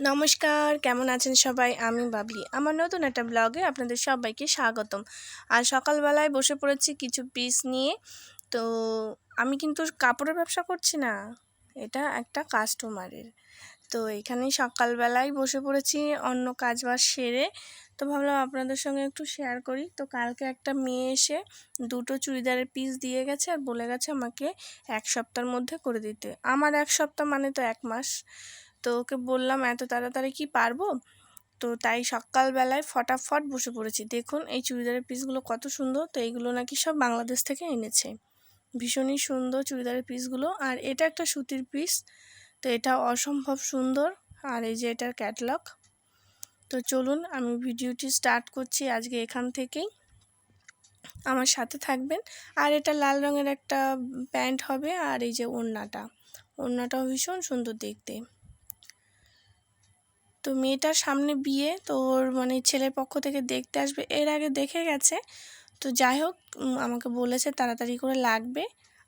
নমস্কার, কেমন আছেন সবাই? আমি বাবলি। আমার নতুন একটা ব্লগে আপনাদের সবাইকে স্বাগতম। আর সকালবেলায় বসে পড়েছি কিছু পিস নিয়ে। তো আমি কিন্তু কাপড়ের ব্যবসা করছি না, এটা একটা কাস্টমারের। তো এখানে সকালবেলায় বসে পড়েছি, অন্য কাজ বাজ সেরে। তো ভাবলাম আপনাদের সঙ্গে একটু শেয়ার করি। তো কালকে একটা মেয়ে এসে দুটো চুড়িদারের পিস দিয়ে গেছে আর বলে গেছে আমাকে এক সপ্তাহের মধ্যে করে দিতে। আমার এক সপ্তাহ মানে তো এক মাস। তো ওকে বললাম এত তাড়াতাড়ি কি পারব? তো তাই সকালবেলায় ফটাফট বসে পড়েছি। দেখুন, এই চুড়িদারের পিসগুলো কত সুন্দর। তো এইগুলো নাকি সব বাংলাদেশ থেকে এনেছে। ভীষণই সুন্দর চুড়িদারের পিসগুলো আর এটা একটা সুতির পিস তো এটা অসম্ভব সুন্দর। আর এই যে এটার ক্যাটলগ তো চলুন, আমি ভিডিওটি স্টার্ট করছি আজকে এখান থেকেই। আমার সাথে থাকবেন। আর এটা লাল রঙের একটা প্যান্ট হবে। আর এই যে ওড়নাটা। ওড়নাটাও ভীষণ সুন্দর দেখতে। তো মেয়েটার সামনে বিয়ে, তো ওর মানে ছেলের পক্ষ থেকে দেখতে আসবে। এর আগে দেখে গেছে। তো যাই হোক আমাকে বলেছে তাড়াতাড়ি করে লাগবে।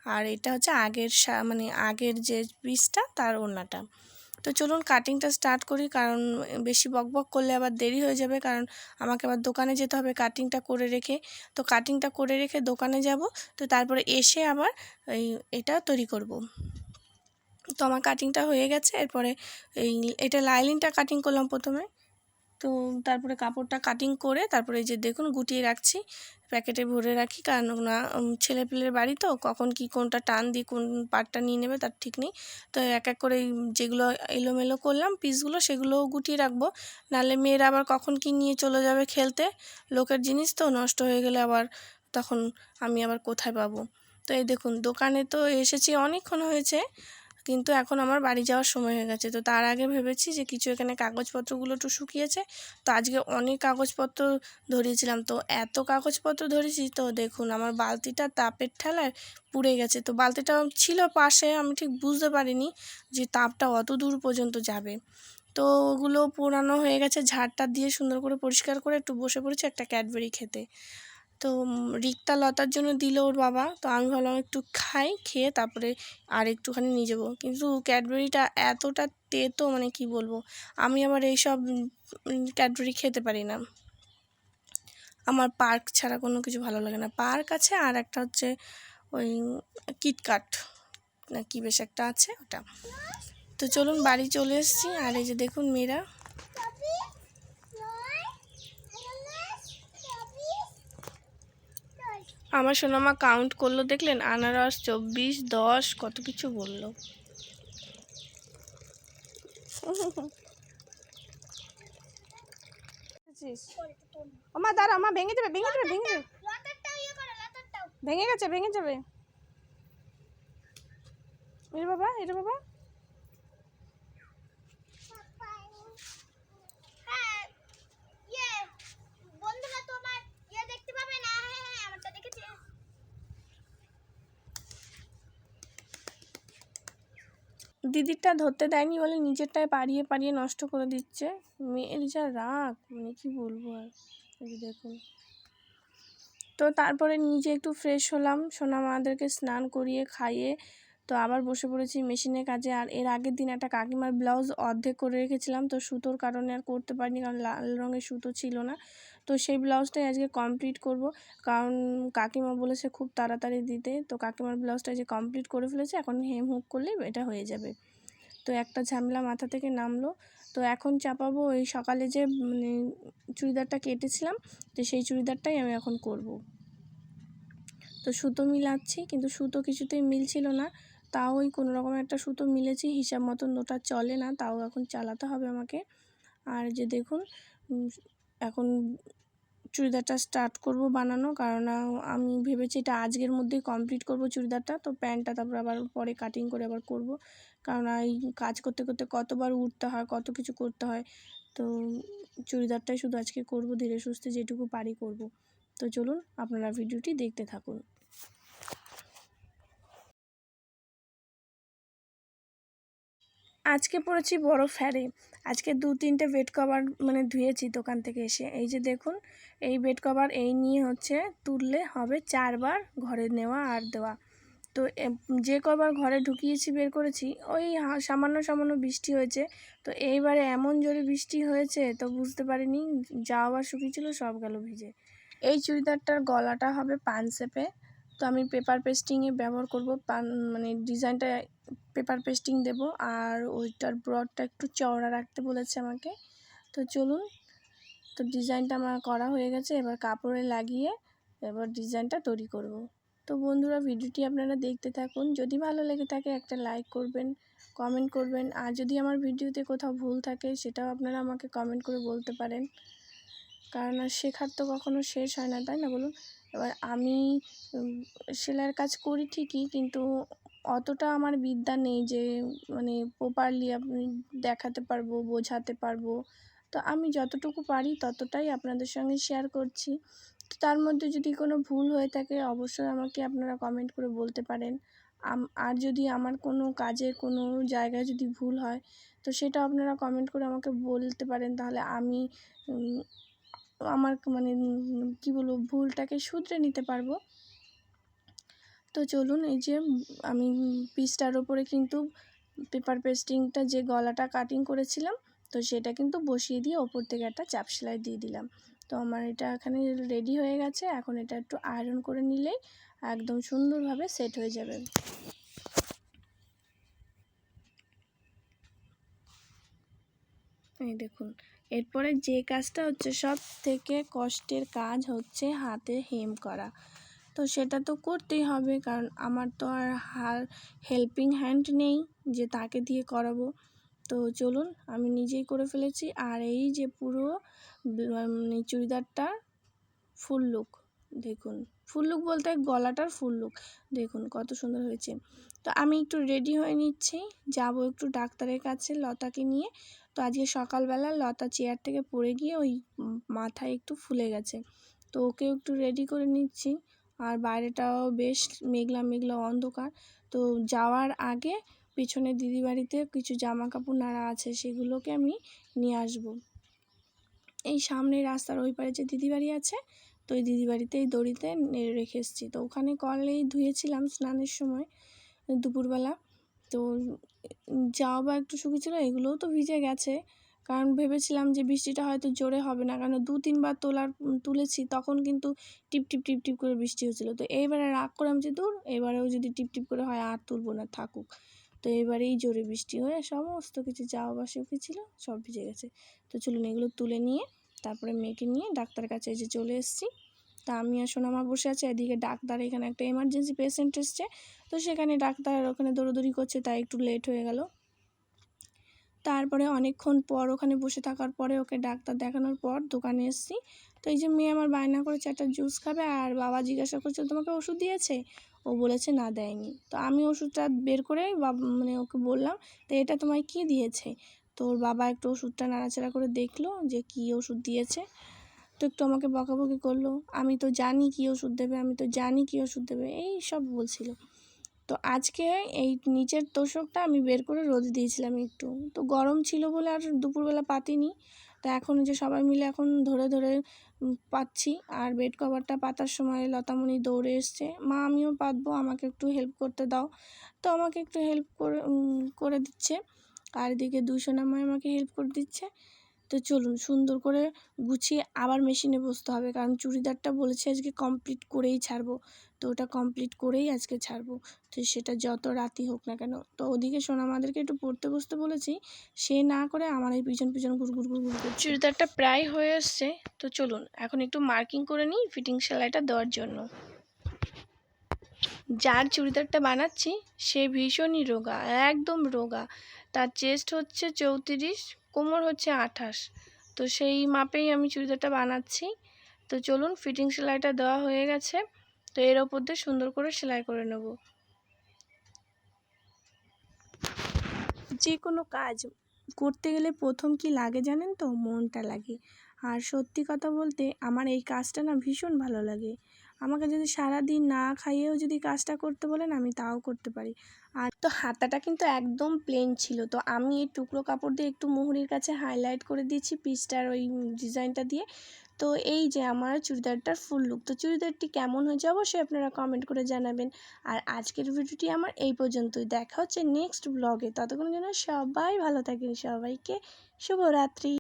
আর এটা হচ্ছে আগের মানে আগের যে পিসটা, তার ওড়নাটা। তো চলুন কাটিংটা স্টার্ট করি, কারণ বেশি বক বক করলে আবার দেরি হয়ে যাবে। কারণ আমাকে আবার দোকানে যেতে হবে কাটিংটা করে রেখে। তো কাটিংটা করে রেখে দোকানে যাব। তো তারপরে এসে আবার এটা তৈরি করব। তো আমার কাটিংটা হয়ে গেছে, এরপরে এই এটা লাইলিনটা কাটিং করলাম প্রথমে। তো তারপরে কাপড়টা কাটিং করে তারপরে এই যে দেখুন গুটিয়ে রাখছি, প্যাকেটে ভরে রাখি, কারণ না ছেলেপিলের বাড়ি তো, কখন কি কোনটা টান দিয়ে কোন পার্টটা নিয়ে নেবে তার ঠিক নেই। তো এক এক করে যেগুলো এলোমেলো করলাম পিসগুলো সেগুলোও গুটিয়ে রাখব। নাহলে মেয়েরা আবার কখন কি নিয়ে চলে যাবে খেলতে? লোকের জিনিস তো নষ্ট হয়ে গেলে আবার তখন আমি আবার কোথায় পাবো? তো এই দেখুন, দোকানে তো এসেছি, অনেকক্ষণ হয়েছে। কিন্তু এখন আমার বাড়ি যাওয়ার সময় হয়ে গেছে। তো তার আগে ভেবেছি যে কিছু এখানে কাগজপত্রগুলো একটু শুকিয়েছে তো আজকে অনেক কাগজপত্র ধরিয়েছিলাম। তো এত কাগজপত্র ধরেছি তো দেখুন আমার বালতিটা তাপের ঠেলায় পুড়ে গেছে। তো বালতিটা ছিল পাশে, আমি ঠিক বুঝতে পারিনি যে তাপটা অত দূর পর্যন্ত যাবে। তো ওগুলো পুরানো হয়ে গেছে, ঝাড়টা দিয়ে সুন্দর করে পরিষ্কার করে একটু বসে পড়েছি একটা ক্যাডবেরি খেতে। তো রিক্তা লতার জন্য দিল ওর বাবা। তো আমি ভাবলাম একটু খাই, খেয়ে তারপরে আর একটুখানি নিয়ে যাব। কিন্তু ক্যাডবেরিটা এতটা তেতো মানে কি বলব, আমি আবার এইসব ক্যাডবেরি খেতে পারি না। আমার পার্ক ছাড়া কোনো কিছু ভালো লাগে না। পার্ক আছে আর একটা হচ্ছে ওই কিটকাট, না কি বেশ একটা আছে ওটা। তো চলুন বাড়ি চলে এসেছি। আর এই যে দেখুন মেয়েরা। আমার সোনামা কাউন্ট করল, দেখলেন আনারস চব্বিশ, দশ, কত কিছু বলল। আমা দাঁড়া আমা ভেঙে যাবে ভেঙে যাবে, ভেঙে ভেঙে গেছে, ভেঙে যাবে। বাবা এর বাবা। দিদিরটা ধরতে দেয়নি বলে নিজেরটায় পাড়িয়ে পাড়িয়ে নষ্ট করে দিচ্ছে। মেয়ের যা রাগ মানে কি বলব আর? দেখুন। তো তারপরে নিজে একটু ফ্রেশ হলাম। সোনা মাদেরকে স্নান করিয়ে, খাইয়ে তো আবার বসে পড়েছি মেশিনের কাজে। আর এর আগের দিন একটা কাকিমার ব্লাউজ অর্ধেক করে রেখেছিলাম, তো সুতোর কারণে আর করতে পারিনি কারণ লাল রঙের সুতো ছিল না। তো সেই ব্লাউজটাই আজকে কমপ্লিট করব। কারণ কাকিমা বলেছে খুব তাড়াতাড়ি দিতে। তো কাকিমার ব্লাউজটা যে কমপ্লিট করে ফেলেছে, এখন হেম হুক করলে এটা হয়ে যাবে। তো একটা ঝামেলা মাথা থেকে নামলো। তো এখন চাপাবো ওই সকালে যে মানে চুড়িদারটা কেটেছিলাম, তো সেই চুড়িদারটাই আমি এখন করব। তো সুতো মিলাচ্ছি, কিন্তু সুতো কিছুতেই মিলছিল না। তাও ওই কোনো রকম একটা সুতো মিলেছি, হিসাব মতন ওটা চলে না, তাও এখন চালাতে হবে আমাকে। আর যে দেখুন এখন চুড়িদারটা স্টার্ট করব বানানো, কারণ আমি ভেবেছি এটা আজকের মধ্যেই কমপ্লিট করব চুড়িদারটা, তো প্যান্টটা তারপর আবার পরে কাটিং করে আবার করব। কারণ এই কাজ করতে করতে কতবার উঠতে হয়, কত কিছু করতে হয়, তো চুড়িদারটাই শুধু আজকে করব, ধীরে সুস্থে যেটুকু পারি করব। তো চলুন, আপনারা ভিডিওটি দেখতে থাকুন। আজকে পড়েছি বড় ফ্যারে আজকে দু তিনটে বেড কভার মানে ধুয়েছি দোকান থেকে এসে। এই যে দেখুন, এই বেড কভার এই নিয়ে হচ্ছে তুললে হবে চারবার ঘরে নেওয়া আর দেওয়া। তো যে কবার ঘরে ঢুকিয়েছি বের করেছি, ওই সামান্য সামান্য বৃষ্টি হয়েছে। তো এইবারে এমন জোরে বৃষ্টি হয়েছে তো বুঝতে পারিনি যা আবার শুকিয়েছিল সব গেল ভিজে। এই চুড়িদারটার গলাটা হবে পান শেপে। তো আমি পেপার পেস্টিংয়ে ব্যবহার করব, পান মানে ডিজাইনটা পেপার পেস্টিং দেব আর ওইটার ব্রডটা একটু চওড়া রাখতে বলেছে আমাকে। তো চলুন, তো ডিজাইনটা আমার করা হয়ে গেছে, এবার কাপড়ে লাগিয়ে এবার ডিজাইনটা তৈরি করব। তো বন্ধুরা, ভিডিওটি আপনারা দেখতে থাকুন। যদি ভালো লেগে থাকে একটা লাইক করবেন, কমেন্ট করবেন, আর যদি আমার ভিডিওতে কোথাও ভুল থাকে সেটাও আপনারা আমাকে কমেন্ট করে বলতে পারেন। কারণ আর শেখার তো কখনো শেষ হয় না, তাই না বলুন? এবার আমি সেলাইয়ের কাজ করি ঠিকই, কিন্তু অতটা আমার বিদ্যা নেই যে মানে প্রপারলি আপনি দেখাতে পারব, বোঝাতে পারব। তো আমি যতটুকু পারি ততটাই আপনাদের সঙ্গে শেয়ার করছি। তো তার মধ্যে যদি কোনো ভুল হয়ে থাকে অবশ্যই আমাকে আপনারা কমেন্ট করে বলতে পারেন। আর যদি আমার কোনো কাজের কোনো জায়গায় যদি ভুল হয়, তো সেটা আপনারা কমেন্ট করে আমাকে বলতে পারেন। তাহলে আমি আমার মানে কি বলব, ভুলটাকে শুধরে নিতে পারব। তো চলুন এই যে আমি পিসটার ওপরে কিন্তু পেপার পেস্টিংটা যে গলাটা কাটিং করেছিলাম, তো সেটা কিন্তু বসিয়ে দিয়ে ওপর থেকে একটা চাপ সেলাই দিয়ে দিলাম। তো আমার এটা এখানে রেডি হয়ে গেছে, এখন এটা একটু আয়রন করে নিলেই একদম সুন্দরভাবে সেট হয়ে যাবে। এই দেখুন, এরপরে যে কাজটা হচ্ছে সব থেকে কষ্টের কাজ হচ্ছে হাতে হেম করা। তো সেটা তো করতেই হবে, কারণ আমার তো আর হার হেল্পিং হ্যান্ড নেই যে তাকে দিয়ে করাবো। তো চলুন, আমি নিজেই করে ফেলেছি। আর এই যে পুরো মানে চুড়িদারটার ফুল লুক দেখুন। ফুল লুক বলতে গলাটার ফুল লুক দেখুন কত সুন্দর হয়েছে। তো আমি একটু রেডি হয়ে নিচ্ছি, যাব একটু ডাক্তারের কাছে লতাকে নিয়ে। তো আজকে সকালবেলা লতা চেয়ার থেকে পড়ে গিয়ে ওই মাথায় একটু ফুলে গেছে। তো ওকে একটু রেডি করে নিচ্ছি। আর বাইরেটাও বেশ মেঘলা মেঘলা অন্ধকার। তো যাওয়ার আগে পিছনে দিদি বাড়িতে কিছু জামা কাপড় নাড়া আছে, সেগুলোকে আমি নিয়ে আসব। এই সামনে রাস্তার ওই পারে যে দিদি বাড়ি আছে, তো ওই দিদি বাড়িতে এই দড়িতে রেখে এসেছি। তো ওখানে কলেই ধুয়েছিলাম স্নানের সময় দুপুরবেলা। তো যাওয়া বা একটু শুকিয়েছিল এগুলোও তো ভিজে গেছে। কারণ ভেবেছিলাম যে বৃষ্টিটা হয়তো জোরে হবে না। কারণ দু তিনবার তোলার তুলেছি, তখন কিন্তু টিপ টিপ টিপ টিপ করে বৃষ্টি হচ্ছিল। তো এইবারে রাগ করলাম যে দূর, এবারেও যদি টিপ টিপ করে হয় আর তুলবো না, থাকুক। তো এবারেই জোরে বৃষ্টি হয়ে সমস্ত কিছু যাওয়া বা শুকিয়েছিল সব ভিজে গেছে। তো চলুন এগুলো তুলে নিয়ে তারপরে মেয়েকে নিয়ে ডাক্তারের কাছে এসে চলে এসেছি। তা আমি আর সোনামা বসে আছে, এদিকে ডাক্তার এখানে একটা এমার্জেন্সি পেশেন্ট এসছে। তো সেখানে ডাক্তার ওখানে দৌড়োদৌড়ি করছে, তাই একটু লেট হয়ে গেল। তারপরে অনেকক্ষণ পর ওখানে বসে থাকার পরে ওকে ডাক্তার দেখানোর পর দোকানে এসেছি। তো এই যে মেয়ে আমার বায়না করেছে, একটা জুস খাবে আর বাবা জিজ্ঞাসা করছে, তোমাকে ওষুধ দিয়েছে? ও বলেছে, না, দেয়নি। তো আমি ওষুধটা বের করে বাবা মানে ওকে বললাম, তো এটা তোমায় কী দিয়েছে? তো ওর বাবা একটু ওষুধটা নাড়াচাড়া করে দেখল যে কী ওষুধ দিয়েছে। তো একটু আমাকে বকাবকি করল, আমি তো জানি কী ওষুধ দেবে, আমি তো জানি কী ওষুধ দেবে। এই সব বলছিল। তো আজকে এই নিচের তোষকটা আমি বের করে রোদে দিয়েছিলাম একটু। তো গরম ছিল বলে আর দুপুরবেলা পাতিনি। তো এখন যে সবাই মিলে এখন ধরে ধরে পাচ্ছি। আর বেড কভারটা পাতার সময় লতামণি দৌড়ে এসছে। মা, আমিও পাতবো, আমাকে একটু হেল্প করতে দাও। তো আমাকে একটু হেল্প করে করে দিচ্ছে। আর এদিকে দুশো নামায় আমাকে হেল্প করে দিচ্ছে। তো চলুন সুন্দর করে গুছিয়ে আবার মেশিনে বসতে হবে। কারণ চুড়িদারটা বলেছে আজকে কমপ্লিট করেই ছাড়বো। তো ওটা কমপ্লিট করেই আজকে ছাড়বো। তো সেটা যত রাতি হোক না কেন। তো ওদিকে সোনামাদেরকে একটু পড়তে বসতে বলেছি। সে না করে আমার এই পিছন পিছন ঘুর ঘুর চুড়িদারটা প্রায় হয়ে এসছে তো চলুন, এখন একটু মার্কিং করে নিই ফিটিং সেলাইটা দেওয়ার জন্য। যার চুড়িদারটা বানাচ্ছি, সে ভীষণই রোগা, একদম রোগা। তার চেস্ট হচ্ছে চৌত্রিশ, কোমর হচ্ছে আঠাশ। তো সেই মাপেই আমি চুড়িদারটা বানাচ্ছি। তো চলুন ফিটিং সেলাইটা দেওয়া হয়ে গেছে। তো এর ওপর দিয়ে সুন্দর করে সেলাই করে নেব। যে কোনো কাজ করতে গেলে প্রথম কি লাগে জানেন তো? মনটা লাগে। আর সত্যি কথা বলতে আমার এই কাজটা না ভীষণ ভালো লাগে। আমাকে যদি সারা দিন না খাইয়েও যদি কাজটা করতে বলেন, আমি তাও করতে পারি। আর তো হাতাটা কিন্তু একদম প্লেন ছিল। তো আমি এই টুকরো কাপড় দিয়ে একটু মুহুরির কাছে হাইলাইট করে দিয়েছি পিসটার ওই ডিজাইনটা দিয়ে। তো এই যে আমার চুড়িদারটার ফুল লুক তো চুড়িদারটি কেমন হয়েছে অবশ্যই আপনারা কমেন্ট করে জানাবেন। আর আজকের ভিডিওটি আমার এই পর্যন্তই। দেখা হচ্ছে নেক্সট ব্লগে ততক্ষণ যেন সবাই ভালো থাকেন। সবাইকে শুভরাত্রি।